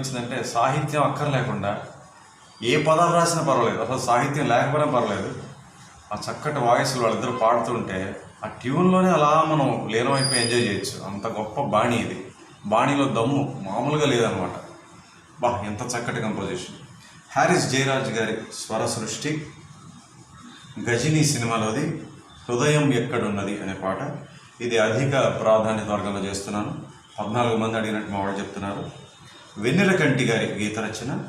అసలు సాహిత్యం అక్కర్లేకుండా ఏ పదాలు రాసినా పర్వాలేదు. అసలు సాహిత్యం లేకపోయినా పర్వాలేదు. ఆ చక్కటి వాయిస్లు వాళ్ళిద్దరు పాడుతుంటే ఆ ట్యూన్లోనే అలా మనం లీనమైపోయి ఎంజాయ్ చేయొచ్చు. అంత గొప్ప బాణి ఇది. బాణీలో దమ్ము మామూలుగా లేదనమాట. బా ఎంత చక్కటి కంపోజిషన్ హ్యారిస్ జయరాజ్ గారి స్వర సృష్టి గజినీ సినిమాలోది హృదయం ఎక్కడున్నది అనే పాట. ఇది అధిక ప్రాధాన్యత వర్గంలో చేస్తున్నాను. పద్నాలుగు మంది అడిగినట్టు మా వాళ్ళు చెప్తున్నారు. వెన్నెల కంటి గారి గీత రచన.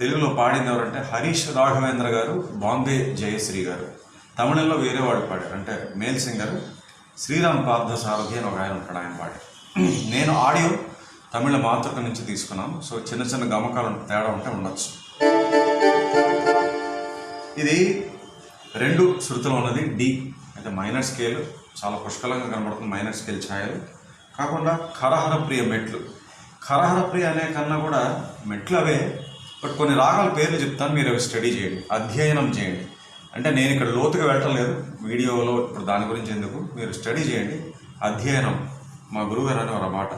తెలుగులో పాడింది ఎవరంటే హరీష్ రాఘవేంద్ర గారు బాంబే జయశ్రీ గారు. తమిళంలో వేరే వాడు పాడారు అంటే మేల్ సింగర్. శ్రీరామ్ పార్థ సారథి అని ఒక ఆయన ఉంటాడు ఆయన పాట నేను ఆడియో తమిళ మాతృక నుంచి తీసుకున్నాను సో చిన్న చిన్న గమకాలు తేడా ఉంటే ఉండొచ్చు. ఇది రెండు శృతులు ఉన్నది డి అయితే మైనర్ స్కేల్. చాలా పుష్కలంగా కనబడుతుంది మైనర్ స్కేల్ ఛాయలు. కాకుండా కరహర ప్రియ మెట్లు. ఖరహరప్రియ అనే కన్నా కూడా మెట్లు అవే బట్ కొన్ని రాగాల పేర్లు చెప్తాను మీరు అవి స్టడీ చేయండి అధ్యయనం చేయండి. అంటే నేను ఇక్కడ లోతుగా వెళ్ళలేదు వీడియోలో ఇప్పుడు దాని గురించి ఎందుకు? మీరు స్టడీ చేయండి అధ్యయనం. మా గురువుగారు అనే ఒక మాట.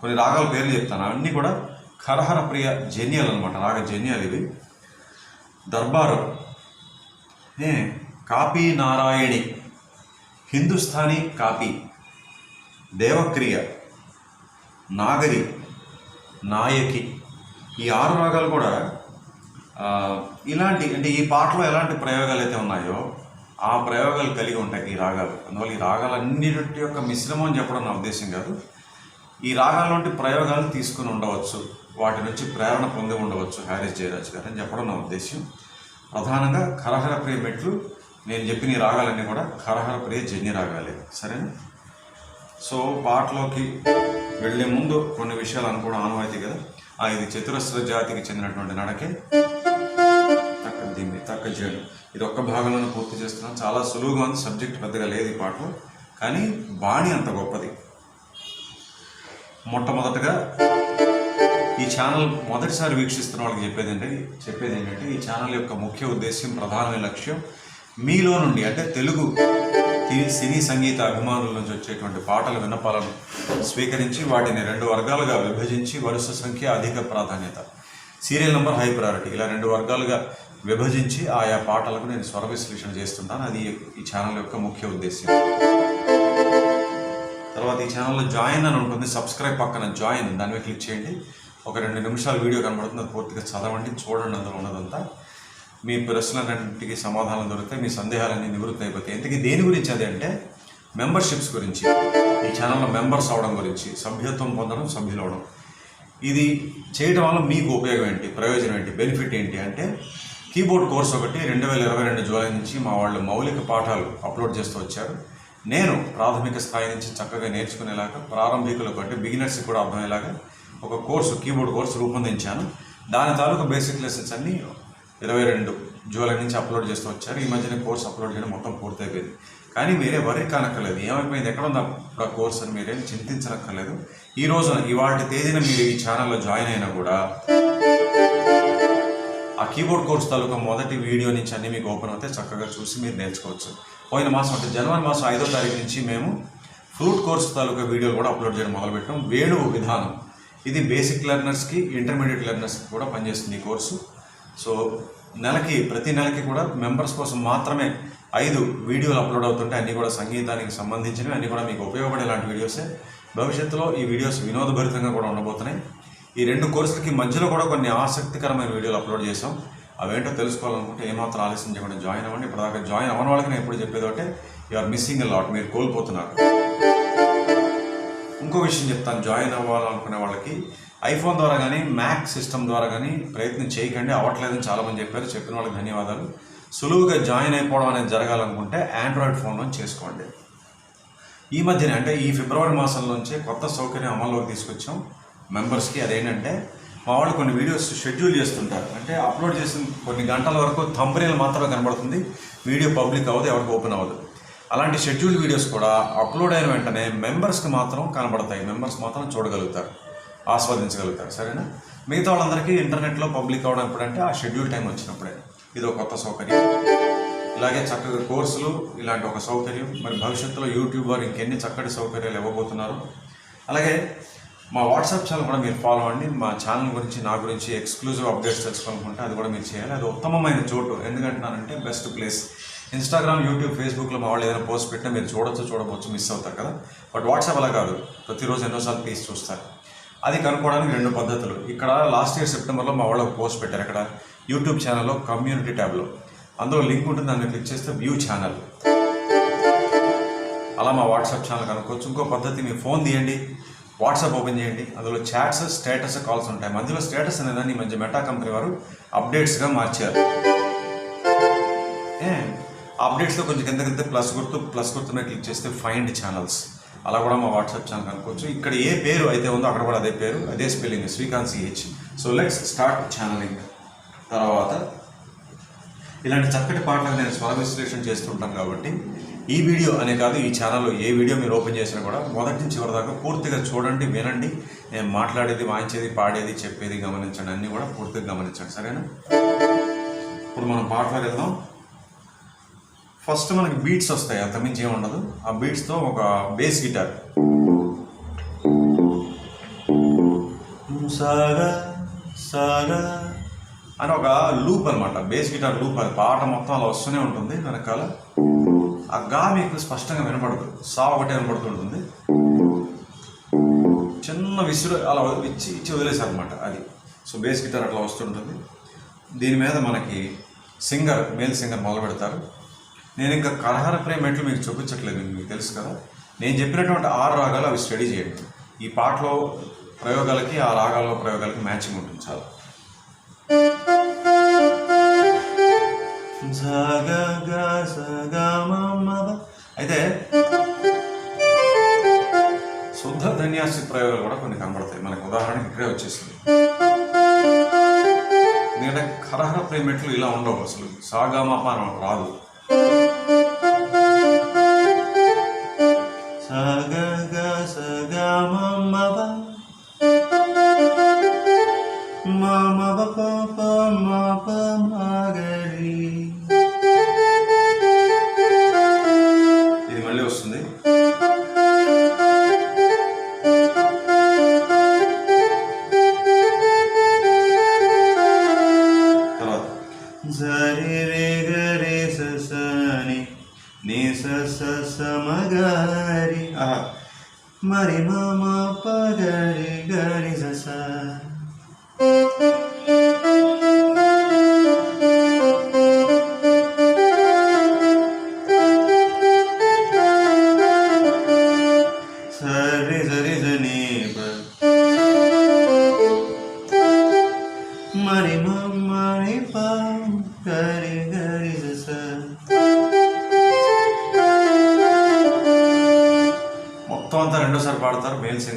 కొన్ని రాగాల పేర్లు చెప్తాను అన్నీ కూడా కరహర ప్రియ జన్యాలు అనమాట రాగ జన్యాలు ఇవి. దర్బారు. కాపీ నారాయణి హిందుస్థానీ కాపీ. దేవక్రియ. నాగరి. నాయకి. ఈ ఆరు రాగాలు కూడా ఇలాంటి అంటే ఈ పాటలో ఎలాంటి ప్రయోగాలు అయితే ఉన్నాయో ఆ ప్రయోగాలు కలిగి ఉంటాయి ఈ రాగాలు. అందువల్ల ఈ రాగాలన్నిటి యొక్క మిశ్రమం అని చెప్పడం నా ఉద్దేశం కాదు. ఈ రాగాల నుండి ప్రయోగాలు తీసుకుని ఉండవచ్చు. వాటి నుంచి ప్రేరణ పొంది ఉండవచ్చు హ్యారిస్ జయరాజ్ గారు అని చెప్పడం నా ఉద్దేశం. ప్రధానంగా కరహర ప్రియ మెట్లు నేను చెప్పిన ఈ రాగాలన్నీ కూడా కరహర ప్రియ జన్య రాగాలే. సరేనా? సో పాటలోకి వెళ్ళే ముందు కొన్ని విషయాలు అనుకోవడం ఆనవాయితీ కదా? ఆ ఇది చతురస్ర జాతికి చెందినటువంటి నడకే తక్క దీన్ని తక్క చేయడం ఇది ఒక్క భాగంలోనే పూర్తి చేస్తున్నాం. చాలా సులువుగా ఉంది సబ్జెక్ట్ పెద్దగా లేదు ఈ పాటలో. కానీ బాణి అంత గొప్పది. మొట్టమొదటగా ఈ ఛానల్ మొదటిసారి వీక్షిస్తున్న వాళ్ళకి చెప్పేది ఏంటంటే చెప్పేది ఏంటంటే ఈ ఛానల్ యొక్క ముఖ్య ఉద్దేశం ప్రధానమైన లక్ష్యం మీలో నుండి అంటే తెలుగు సినీ సంగీత అభిమానుల నుంచి వచ్చేటువంటి పాటల విన్నపాలను స్వీకరించి వాటిని రెండు వర్గాలుగా విభజించి వరుస సంఖ్య అధిక ప్రాధాన్యత. సీరియల్ నెంబర్ హై ప్రయారిటీ ఇలా రెండు వర్గాలుగా విభజించి ఆయా పాటలకు నేను స్వర విశ్లేషణ చేస్తున్నాను అది ఈ ఛానల్ యొక్క ముఖ్య ఉద్దేశం తర్వాత ఈ ఛానల్లో జాయిన్ అని ఉంటుంది. సబ్స్క్రైబ్ పక్కన జాయిన్ దాని మీద క్లిక్ చేయండి. ఒక రెండు నిమిషాలు వీడియో కనబడుతుంది. అది పూర్తిగా చదవండి. చూడండి అందులో ఉన్నదంతా. మీ ప్రశ్నలన్నింటికి సమాధానం దొరికితే మీ సందేహాలన్నీ నివృత్తి అయిపోతాయి. ఇంతకీ దేని గురించి అది అంటే మెంబర్షిప్స్ గురించి. ఈ ఛానల్లో మెంబర్స్ అవడం గురించి సభ్యత్వం పొందడం సభ్యులు అవడం. ఇది చేయడం వల్ల మీకు ఉపయోగం ఏంటి? ప్రయోజనం ఏంటి? బెనిఫిట్ ఏంటి? అంటే కీబోర్డ్ కోర్స్ ఒకటి రెండు వేల ఇరవై రెండు జూలై నుంచి మా వాళ్ళు మౌలిక పాఠాలు అప్లోడ్ చేస్తూ వచ్చారు. నేను ప్రాథమిక స్థాయి నుంచి చక్కగా నేర్చుకునేలాగా ప్రారంభికులకు అంటే బిగినర్స్కి కూడా అర్థమయ్యేలాగా ఒక కోర్సు కీబోర్డ్ కోర్సు రూపొందించాను. దాని తాలూకు బేసిక్ లెసన్స్ అన్నీ ఇరవై రెండు జూలై నుంచి అప్లోడ్ చేస్తూ వచ్చారు. ఈ మధ్యన కోర్స్ అప్లోడ్ చేయడం మొత్తం పూర్తయిపోయింది. కానీ మీరే వరి కానక్కర్లేదు. ఏమైపోయింది? ఎక్కడ ఉందా ఇప్పుడు ఆ కోర్స్ అని మీరేం చింతించనక్కర్లేదు. ఈ రోజున ఇవాళ తేదీన మీరు ఈ ఛానల్లో జాయిన్ అయినా కూడా ఆ కీబోర్డ్ కోర్స్ తాలూకా మొదటి వీడియో నుంచి అన్ని మీకు ఓపెన్ అవుతాయి. చక్కగా చూసి మీరు నేర్చుకోవచ్చు. పోయిన మాసం అంటే జనవరి మాసం ఐదో తారీఖు నుంచి మేము ఫ్రూట్ కోర్స్ తాలూకా వీడియో కూడా అప్లోడ్ చేయడం మొదలుపెట్టాం. వేణువు విధానం. ఇది బేసిక్ లెర్నర్స్కి ఇంటర్మీడియట్ లెర్నర్స్కి కూడా పనిచేస్తుంది ఈ కోర్సు. సో నెలకి ప్రతి నెలకి కూడా మెంబర్స్ కోసం మాత్రమే ఐదు వీడియోలు అప్లోడ్ అవుతుంటే అన్నీ కూడా సంగీతానికి సంబంధించినవి అన్నీ కూడా మీకు ఉపయోగపడే లాంటి వీడియోసే. భవిష్యత్తులో ఈ వీడియోస్ వినోదభరితంగా కూడా ఉండబోతున్నాయి. ఈ రెండు కోర్సులకి మధ్యలో కూడా కొన్ని ఆసక్తికరమైన వీడియోలు అప్లోడ్ చేసాం అవేంటో తెలుసుకోవాలనుకుంటే ఏమాత్రం ఆలస్యం చేయకుండా జాయిన్ అవ్వండి. ఇప్పటిదాకా జాయిన్ అవ్వని వాళ్ళకి నేను ఎప్పుడు చెప్పేది ఒకటే యు ఆర్ మిస్సింగ్ లాట్ మీరు కోల్పోతున్నారు. ఇంకో విషయం చెప్తాను. జాయిన్ అవ్వాలనుకునే వాళ్ళకి ఐఫోన్ ద్వారా కానీ మ్యాక్ సిస్టమ్ ద్వారా కానీ ప్రయత్నం చేయకండి. అవ్వట్లేదని చాలామంది చెప్పారు. చెప్పిన వాళ్ళకి ధన్యవాదాలు. సులువుగా జాయిన్ అయిపోవడం అనేది జరగాలనుకుంటే ఆండ్రాయిడ్ ఫోన్లో చేసుకోండి. ఈ మధ్యనే అంటే ఈ ఫిబ్రవరి మాసంలోంచే కొత్త సౌకర్యం అమల్లోకి తీసుకొచ్చాం మెంబర్స్కి అదేంటంటే మా వాళ్ళు కొన్ని వీడియోస్ షెడ్యూల్ చేస్తుంటారు. అంటే అప్లోడ్ చేసిన కొన్ని గంటల వరకు థంబ్నేల్ మాత్రమే కనబడుతుంది. వీడియో పబ్లిక్ అవ్వదు ఎవరికి ఓపెన్ అవ్వదు. అలాంటి షెడ్యూల్ వీడియోస్ కూడా అప్లోడ్ అయిన వెంటనే మెంబర్స్కి మాత్రం కనబడతాయి. మెంబర్స్ మాత్రం చూడగలుగుతారు. ఆస్వాదించగలుగుతారు సరేనా? మిగతా వాళ్ళందరికీ ఇంటర్నెట్లో పబ్లిక్ అవడం ఎప్పుడంటే ఆ షెడ్యూల్ టైం వచ్చినప్పుడే. ఇది ఒక కొత్త సౌకర్యం. ఇలాగే చక్కగా కోర్సులు ఇలాంటి ఒక సౌకర్యం. మరి భవిష్యత్తులో యూట్యూబ్ వారు ఇంకెన్ని చక్కటి సౌకర్యాలు ఇవ్వబోతున్నారు. అలాగే మా వాట్సాప్ ఛానల్ కూడా మీరు ఫాలో అవ్వండి. మా ఛానల్ గురించి నా గురించి ఎక్స్క్లూజివ్ అప్డేట్స్ తెలుసుకోవాలనుకుంటే అది కూడా మీరు చేయాలి. అది ఉత్తమమైన చోటు. ఎందుకంటున్నానంటే బెస్ట్ ప్లేస్. ఇన్స్టాగ్రామ్ యూట్యూబ్ ఫేస్బుక్లో మా వాళ్ళు ఏదైనా పోస్ట్ పెట్టినా మీరు చూడొచ్చు చూడవచ్చు మిస్ అవుతారు కదా. బట్ వాట్సాప్ అలా కాదు. ప్రతిరోజు ఎన్నోసార్లు తీసి చూస్తారు. అది కనుక్కోవడానికి రెండు పద్ధతులు. ఇక్కడ లాస్ట్ ఇయర్ సెప్టెంబర్లో మా వాళ్ళు పోస్ట్ పెట్టారు. ఇక్కడ యూట్యూబ్ ఛానల్లో కమ్యూనిటీ ట్యాబ్లో అందులో లింక్ ఉంటుంది దాన్ని క్లిక్ చేస్తే వ్యూ ఛానల్ అలా మా వాట్సాప్ ఛానల్ కనుక్కోవచ్చు. ఇంకో పద్ధతి మీ ఫోన్ తీయండి. వాట్సాప్ ఓపెన్ చేయండి. అందులో చాట్స్ స్టేటస్ కాల్స్ ఉంటాయి. మధ్యలో స్టేటస్ అనేదాన్ని ఈ మధ్య మెటా కంపెనీ వారు అప్డేట్స్గా మార్చారు. ఏ? అప్డేట్స్లో కొంచెం కింద కింద ప్లస్ గుర్తు ప్లస్ గుర్తు క్లిక్ చేస్తే ఫైండ్ ఛానల్స్ అలా కూడా మా వాట్సాప్ ఛానల్ కనుక్కోవచ్చు. ఇక్కడ ఏ పేరు అయితే ఉందో అక్కడ కూడా అదే పేరు అదే spelling Srikanth CH so let's start channelling. తర్వాత ఇలాంటి చక్కటి పాటలకు నేను స్వర విశ్లేషణ చేస్తుంటాను కాబట్టి ఈ వీడియో అనే కాదు ఈ ఛానల్లో ఏ వీడియో మీరు ఓపెన్ చేసినా కూడా మొదటి నుంచి చివరి దాకా పూర్తిగా చూడండి వినండి. నేను మాట్లాడేది వాయించేది పాడేది చెప్పేది గమనించండి అన్నీ కూడా పూర్తిగా గమనించండి. సరేనా? ఇప్పుడు మనం పాటలు వెళ్దాం. ఫస్ట్ మనకి బీట్స్ వస్తాయి అంతమించి ఏమి ఉండదు. ఆ బీట్స్తో ఒక బేస్ గిటార్. సాగా సాగా అని ఒక లూప్ అనమాట బేస్ గిటార్ లూప్ అది పాట మొత్తం అలా వస్తూనే ఉంటుంది వెనకాల. ఆ గా మీకు స్పష్టంగా వినపడదు. సా ఒకటే వినపడుతుంటుంది. చిన్న విసురు అలా ఇచ్చి ఇచ్చి వదిలేసారనమాట అనమాట అది. సో బేస్ గిటార్ అట్లా వస్తుంటుంది. దీని మీద మనకి సింగర్ మేల్ సింగర్ మొదలు పెడతారు. నేను ఇంకా కరహర ప్రేమ మెట్లు మీకు చూపించట్లేదు మీకు తెలుసు కదా? నేను చెప్పినటువంటి ఆరు రాగాలు అవి స్టడీ చేయండి. ఈ పాటలో ప్రయోగాలకి ఆ రాగాల ప్రయోగాలకి మ్యాచింగ్ ఉంటుంది చాలా. అయితే శుద్ధ ధన్యాసి ప్రయోగాలు కూడా కొన్ని కనబడతాయి. మనకు ఉదాహరణకి ఇక్కడే వచ్చేసింది. ఎందుకంటే కరహర ప్రేమెట్లు ఇలా ఉండవు అసలు. సాగామాప రాదు. saga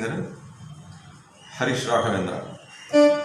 పాడతారు మేల్ సింగర్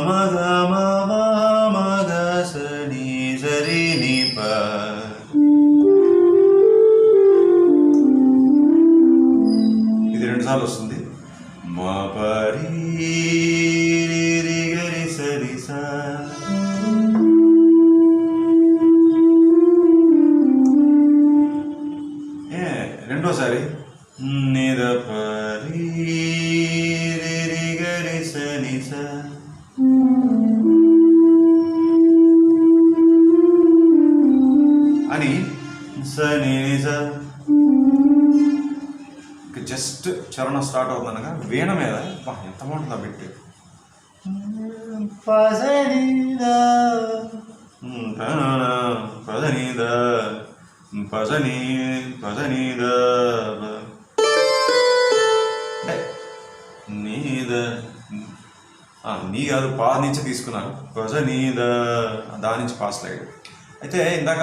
ఇది పజని ద నీద. నీ కాదు పా నుంచి తీసుకున్నాను. పజ నీద దాని నుంచి పాస్ అయ్యాడు అయితే ఇందాక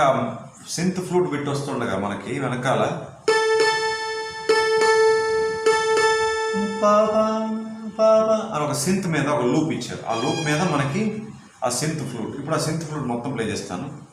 సింత్ ఫ్లూట్ బిట్ వస్తుండగా మనకి వెనకాల. అని ఒక సింత్ మీద ఒక లూప్ ఇచ్చారు. ఆ లూప్ మీద మనకి ఆ సింత్ ఫ్లూట్ ఇప్పుడు ఆ సింత్ ఫ్లూట్ మొత్తం ప్లే చేస్తాను.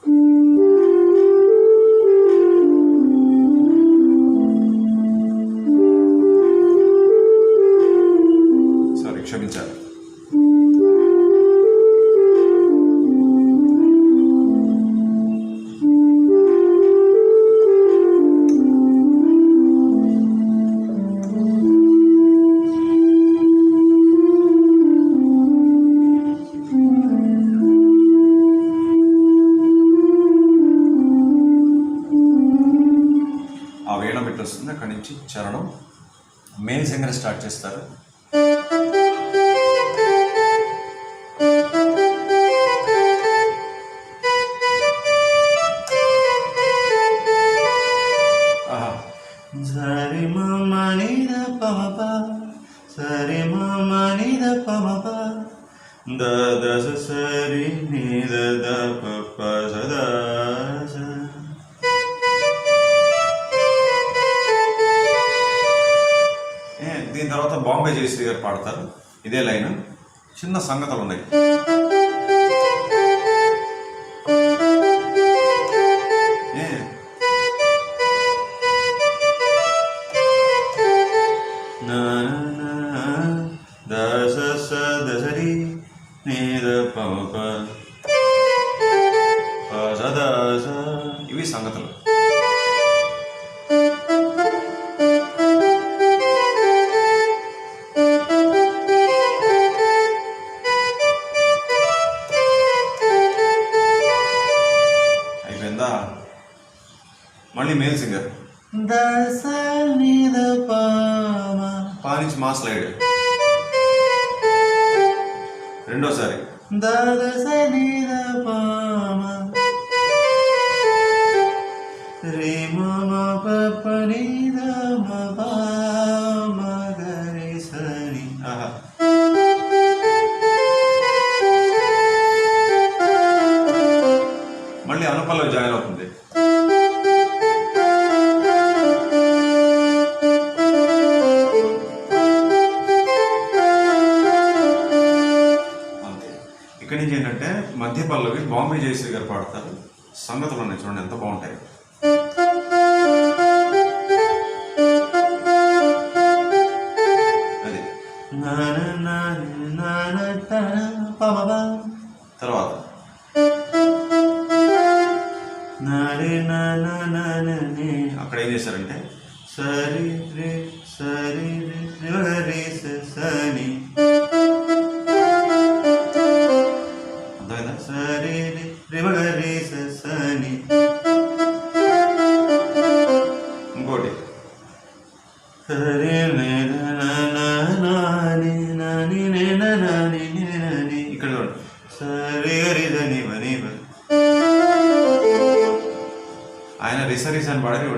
నుంచి చరణం మెయిన్ సింగర్ స్టార్ట్ చేస్తారు. na na da sa sa da sa ri ni da pa pa. మళ్ళీ అనుపల్లో జాయిన్ అవుతుంది. అంతే. ఇక్కడి నుంచి ఏంటంటే మధ్య పల్లవి బాంబే జయశ్రీ గారు పాడతారు. సంగతులు ఉన్నాయి చూడండి ఎంత బాగుంటాయి.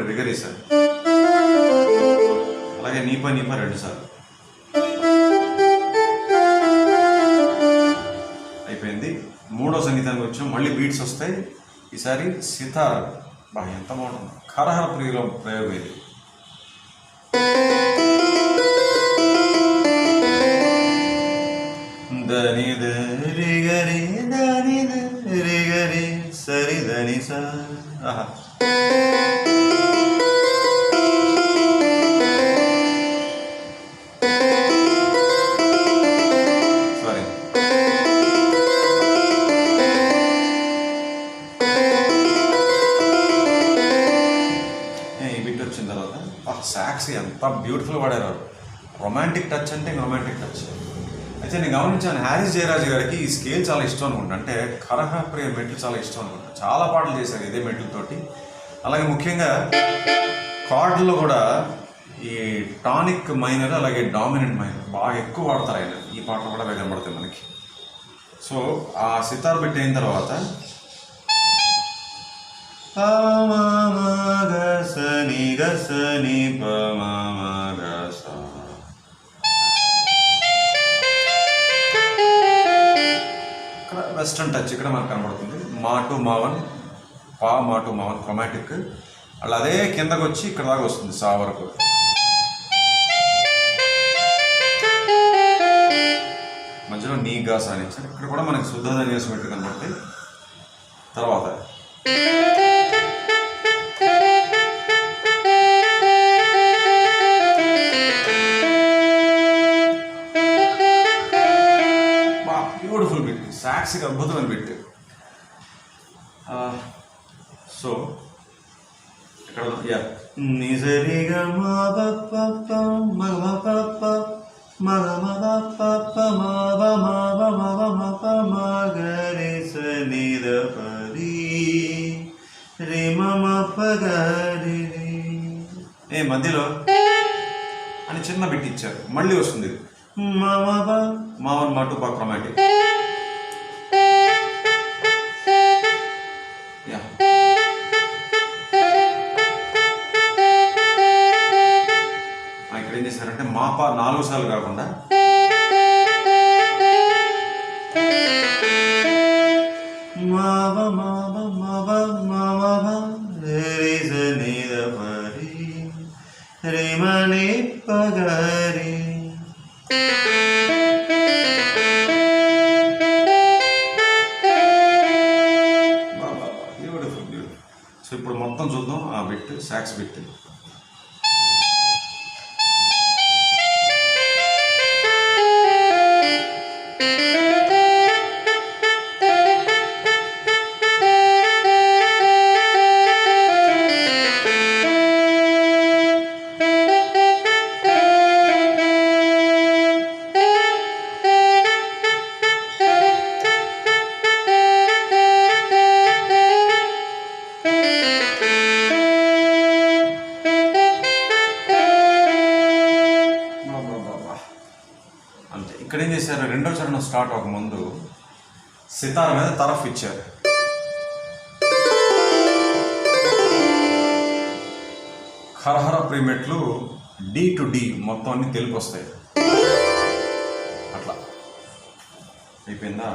అని పాడారు ఇప్పుడు రిగరీస్ అలాగే నీప నీప రెండు సార్లు అయిపోయింది. మూడో సంగీతానికి వచ్చాం. మళ్ళీ బీట్స్ వస్తాయి. ఈసారి సితార్. బా ఎంత బాగుంటుంది. కరహర ప్రియులో ప్రయోగం ఇది. దని రి గరి దని రి గరి సరి దని సా తర్వాత ఎంత బ్యూటిఫుల్ పాడారు రొమాంటిక్ టచ్ అంటే రొమాంటిక్ టచ్ అయితే నేను గమనించాను హ్యారిస్ జయరాజు గారికి ఈ స్కేల్ చాలా ఇష్టం అనుకుంటా. అంటే కరహ ప్రియ మెట్లు చాలా ఇష్టం అనుకుంటా. చాలా పాటలు చేశారు ఇదే మెట్లతోటి అలాగే ముఖ్యంగా కార్డుల్లో కూడా ఈ టానిక్ మైనర్ అలాగే డామినెంట్ మైనర్ బాగా ఎక్కువ వాడతారు ఆయన. ఈ పాటలు కూడా బాగా కనబడతాయి మనకి. సో ఆ సితార్ బిట్ అయిన తర్వాత ప మ మ గ ఇక్కడ వెస్ట్రన్ టచ్ ఇక్కడ మనకు కనబడుతుంది. మాటు మావన్ పా మాటు మావన్ క్రొమాటిక్ అలా అదే కిందకు వచ్చి ఇక్కడ దాకా వస్తుంది సా వరకు. మధ్యలో నీ గాస అని ఇక్కడ కూడా మనకి శుద్ధ చేసినట్టు కనబడుతుంది తర్వాత. బిట్ సాక్స్కి అద్భుతమైన బిట్ సో ఇక్కడ యా. నిజరిగా మా బప్ప మగ పప్ప మగ మగ మావ మావ మవ మప మగరి సనిద పరి రి మమ పగరి ఏ మధ్యలో. అని చిన్న బిట్ ఇచ్చారు. మళ్ళీ వస్తుంది మామ మావన్ మాటు పా మాప నాలుగు సార్లు కాకుండా చేశారు స్టార్ట్ అవ్వక ముందు సితార మీద తరఫ్ ఇచ్చారు. హరహర ప్రీమెట్లు డి టు డి మొత్తం అన్ని తెలుపు వస్తాయి అట్లా. అయిపోయిందా?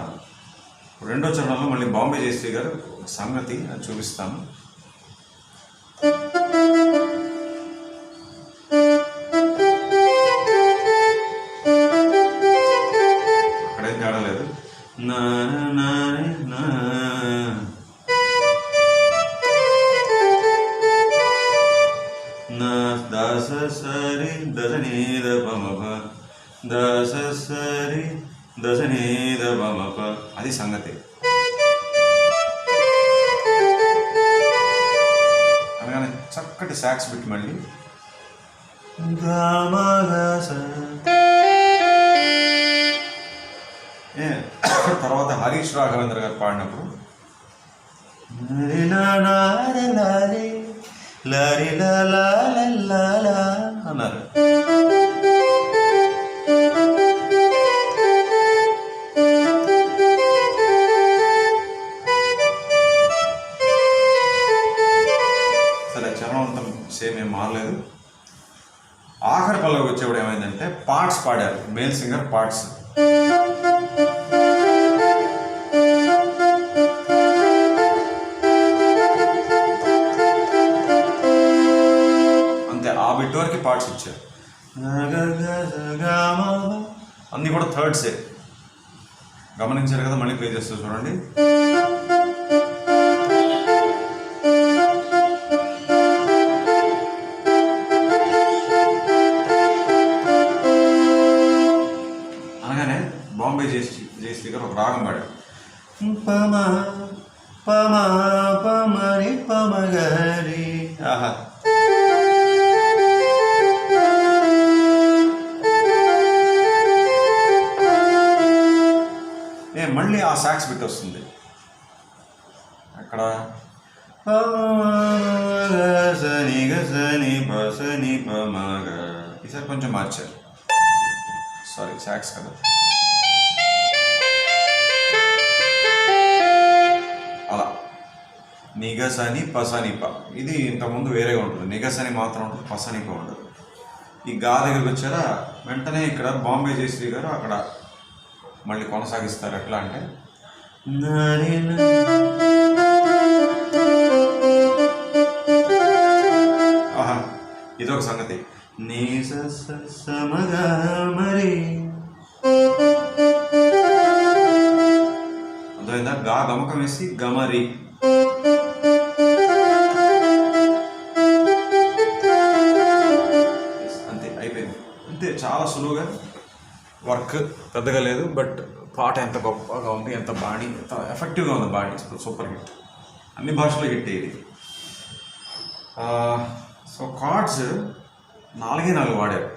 రెండో చరణంలో మళ్ళీ బాంబే జయశ్రీ గారు సంగతి చూపిస్తాను. సరి దశ నీద దశ సరి దశ నీద అది సంగతి. అనగానే చక్కటి సాక్స్ పెట్టి మళ్ళీ. తర్వాత హరీష్ రాఘవేంద్ర గారు పాడినప్పుడు. అన్నారు. సరే చరణం అంతా సేమ్ ఏం మారలేదు. ఆఖరి పల్లవికి వచ్చేప్పుడు ఏమైందంటే పార్ట్స్ పాడారు. Male singer parts. పార్ట్స్ ఇచ్చారు. అన్నీ కూడా థర్డ్సే. గమనించారు కదా మళ్ళీ ప్లే చేస్తూ చూడండి. అనగానే బాంబే జయశ్రీ జయశ్రీ గారు ఒక రాగం పాడారు. పమ పమా సారీ సాక్స్ కదా అలా. నిగసని పసనిప. ఇది ఇంతకుముందు వేరేగా ఉంటుంది. నిగసని మాత్రం ఉంటుంది పసనిప ఉండదు. ఈ గా దగ్గరికి వచ్చారా వెంటనే ఇక్కడ బాంబే జయశ్రీ గారు అక్కడ మళ్ళీ కొనసాగిస్తారు. ఎట్లా అంటే ఇదొక సంగతి. నీ సమగా మరి అర్థమైందా? గా గమకం వేసి గమరి. అంతే అయిపోయింది. అంతే చాలా సులువుగా. వర్క్ పెద్దగా లేదు బట్ పాట ఎంత గొప్పగా ఉంది ఎంత బాడీ ఎంత ఎఫెక్టివ్గా ఉంది బాడీ సూపర్ హిట్. అన్ని భాషలో హిట్ ఇది సో కార్డ్స్ నాలుగే నాలుగు వాడారు.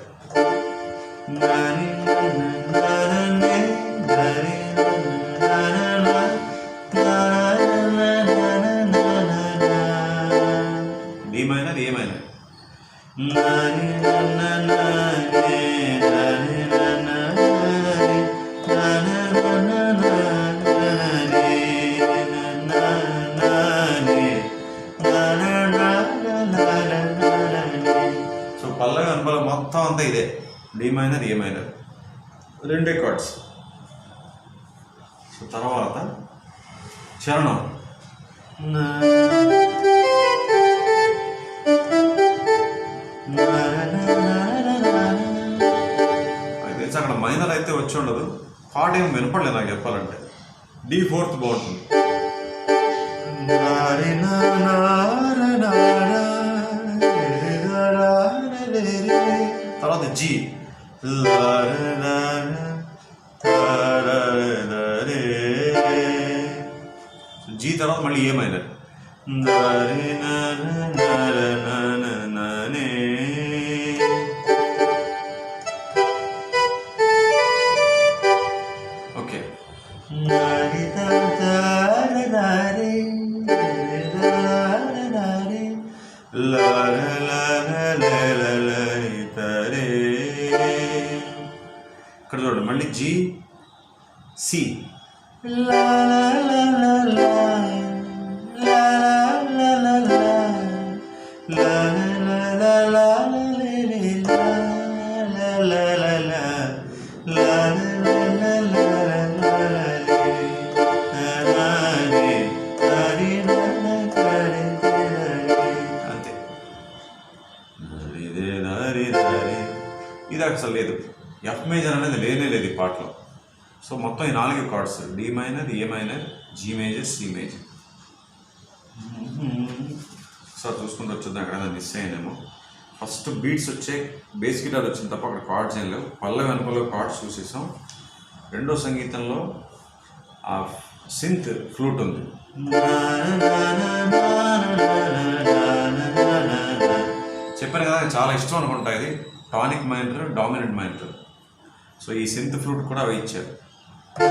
డి మైనర్ ఏ మైనర్ రెండే కార్డ్స్ సో తర్వాత చరణం. తెలిసి అక్కడ మైనర్ అయితే వచ్చి ఉండదు. పాట ఏం వినపడలేదు నాకు చెప్పాలంటే. డి ఫోర్త్ బాగుంటుంది తర్వాత జీ జీ తర్వాత మళ్ళీ ఏ మైనర్ చూడండి మళ్ళీ G C chords D minor A minor G major C major sir చూసుకుంటూ వచ్చింది అక్కడ మిస్ అయ్యానేమో ఫస్ట్ బీట్స్ వచ్చే బేస్ గిటార్ వచ్చింది తప్ప అక్కడ కార్డ్స్ ఏం లేవు. పల్ల వెనకలో కార్డ్స్ చూసేసాం. రెండో సంగీతంలో ఆ సింత్ ఫ్లూట్ ఉంది. చెప్పాను కదా చాలా ఇష్టం అనుకుంటా ఇది. Tonic minor dominant minor so ఈ సింత్ ఫ్లూట్ కూడా అవి ఇచ్చారు సో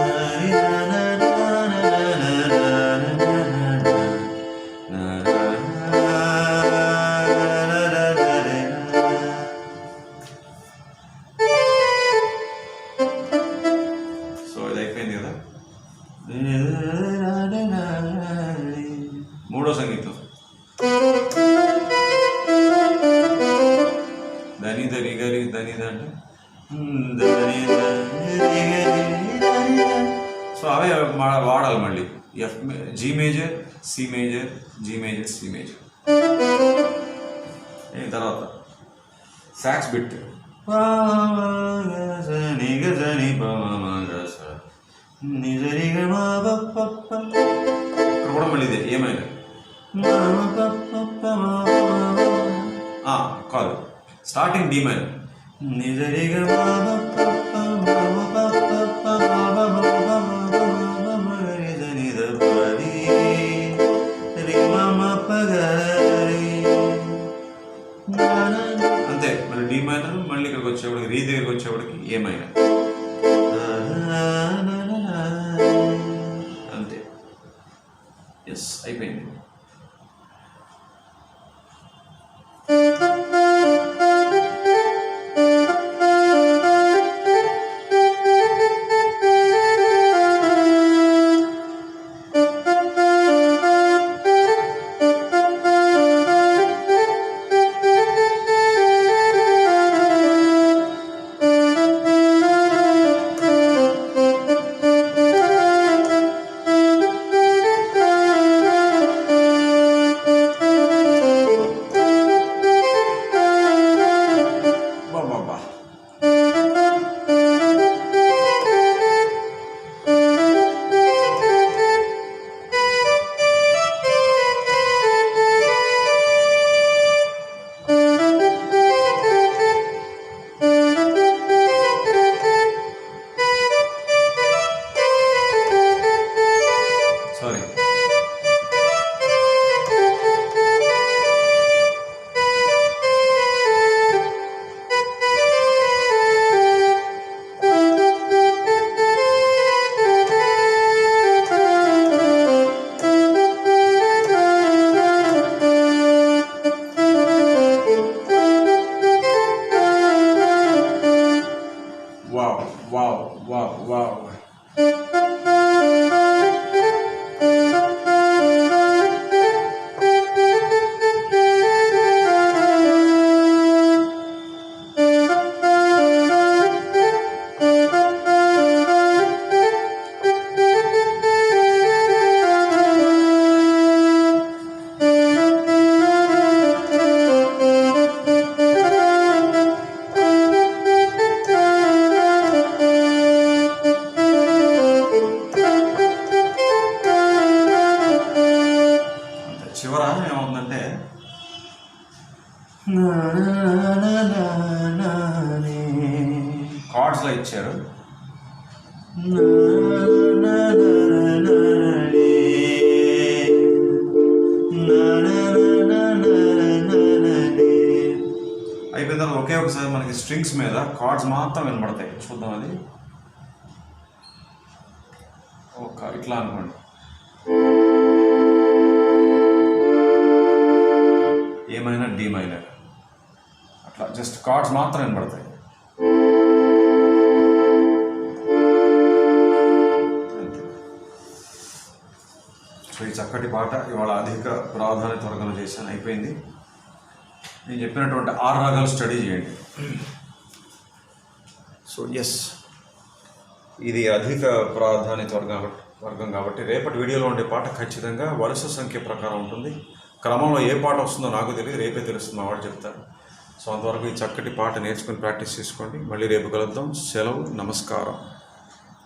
అంతే wow, wow, wow, wow. ఒకే ఒకసారి మనకి స్ట్రింగ్స్ మీద కార్డ్స్ మాత్రం వినబడతాయి. చూద్దాం అది. ఒక ఇట్లా అనుకోండి. ఏమైనా డి మైనర్. అట్లా జస్ట్ కార్డ్స్ మాత్రం వినబడతాయి. సో ఈ చక్కటి పాట ఇవాళ అధిక ప్రాధాన్యత వర్గంలో చేశాను. అయిపోయింది. నేను చెప్పినటువంటి ఆరు రకాలు స్టడీ చేయండి. సో ఎస్ ఇది అధిక ప్రాధాన్యత వర్గం వర్గం కాబట్టి రేపటి వీడియోలో ఉండే పాట ఖచ్చితంగా వరుస సంఖ్య ప్రకారం ఉంటుంది. క్రమంలో ఏ పాట వస్తుందో నాకు తెలియదు రేపే తెలుస్తుంది మా వాడు చెప్తారు సో అంతవరకు ఈ చక్కటి పాట నేర్చుకుని ప్రాక్టీస్ చేసుకోండి. మళ్ళీ రేపు కలుద్దాం. సెలవు నమస్కారం.